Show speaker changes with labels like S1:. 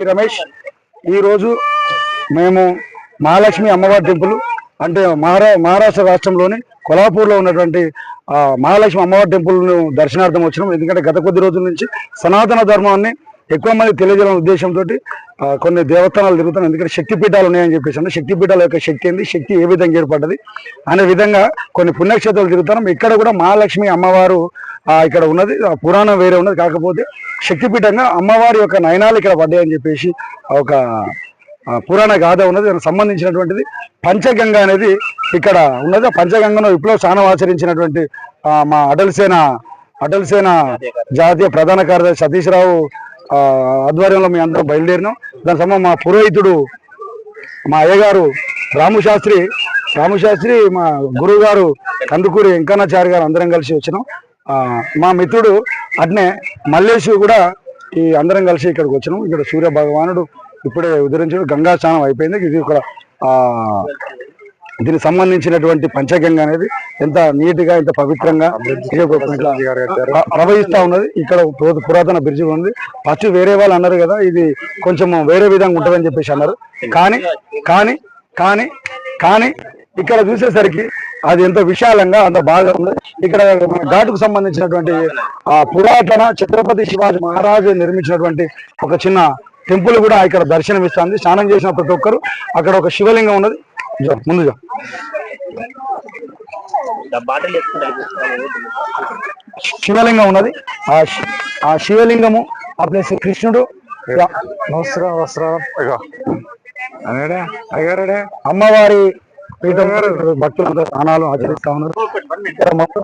S1: రమేష్ ఈరోజు మేము మహాలక్ష్మి అమ్మవారి టెంపుల్ అంటే మహారా మహారాష్ట్ర రాష్ట్రంలోని కొల్హాపూర్లో ఉన్నటువంటి మహాలక్ష్మి అమ్మవారి టెంపుల్ను దర్శనార్థం వచ్చినాం. ఎందుకంటే గత కొద్ది రోజుల నుంచి సనాతన ధర్మాన్ని ఎక్కువ మంది తెలియజేయాలనే ఉద్దేశంతో కొన్ని దేవస్థానాలు తిరుగుతున్నాయి. ఎందుకంటే శక్తి పీఠాలు ఉన్నాయని చెప్పేసి అంటే శక్తిపీఠాల యొక్క శక్తి ఏంది? శక్తి ఏ విధంగా ఏర్పడ్డది? అనే విధంగా కొన్ని పుణ్యక్షేత్రాలు తిరుగుతున్నాం. ఇక్కడ కూడా మహాలక్ష్మి అమ్మవారు ఆ, ఇక్కడ ఉన్నది. పురాణం వేరే ఉన్నది. కాకపోతే శక్తిపీఠంగా అమ్మవారి యొక్క నయనాలు ఇక్కడ పడ్డాయని చెప్పేసి ఒక పురాణ గాథ ఉన్నది. దానికి సంబంధించినటువంటిది పంచగంగ అనేది ఇక్కడ ఉన్నది. ఆ పంచగంగను ఇప్పుడు స్నానం ఆచరించినటువంటి మా అటల్ సేన అటల్ సేన జాతీయ ప్రధాన కార్యదర్శి సతీష్ రావు ఆధ్వర్యంలో మేము అందరం బయలుదేరినాం. దాని సమయం మా పురోహితుడు మా అయ్యగారు రాముశాస్త్రి రాముశాస్త్రి మా గురువు గారు కందుకూరి వెంకన్నాచారి గారు అందరం కలిసి వచ్చినాం. మా మిత్రుడు అట్నే మల్లేష్ కూడా ఈ అందరం కలిసి ఇక్కడికి వచ్చినాం. ఇక్కడ సూర్య భగవానుడు ఇప్పుడే ఉదరించడం గంగా స్నానం అయిపోయింది. ఇది ఇక్కడ దీనికి సంబంధించినటువంటి పంచగంగ అనేది ఎంత నీట్గా ఎంత పవిత్రంగా ప్రవహిస్తూ ప్రవహిస్తా ఉన్నది. ఇక్కడ పురాతన బ్రిడ్జి ఉంది. ఫస్ట్ వేరే వాళ్ళు అన్నారు కదా ఇది కొంచెం వేరే విధంగా ఉంటుందని చెప్పేసి అన్నారు. కానీ కానీ కానీ కానీ ఇక్కడ చూసేసరికి అది ఎంత విశాలంగా అంత బాగా ఉంది. ఇక్కడ మన ఘాటుకు సంబంధించినటువంటి ఆ పురాతన ఛత్రపతి శివాజీ మహారాజు నిర్మించినటువంటి ఒక చిన్న టెంపుల్ కూడా ఇక్కడ దర్శనం ఇస్తుంది స్నానం చేసిన ప్రతి ఒక్కరు. అక్కడ ఒక శివలింగం ఉన్నది. ముందు శివలింగం ఉన్నది. ఆ శివలింగము ఆ ప్లేస్ కృష్ణుడు. అమ్మవారి పీఠం భక్తులందరూ స్నానాలు ఆచరిస్తా ఉన్నారు. మొత్తం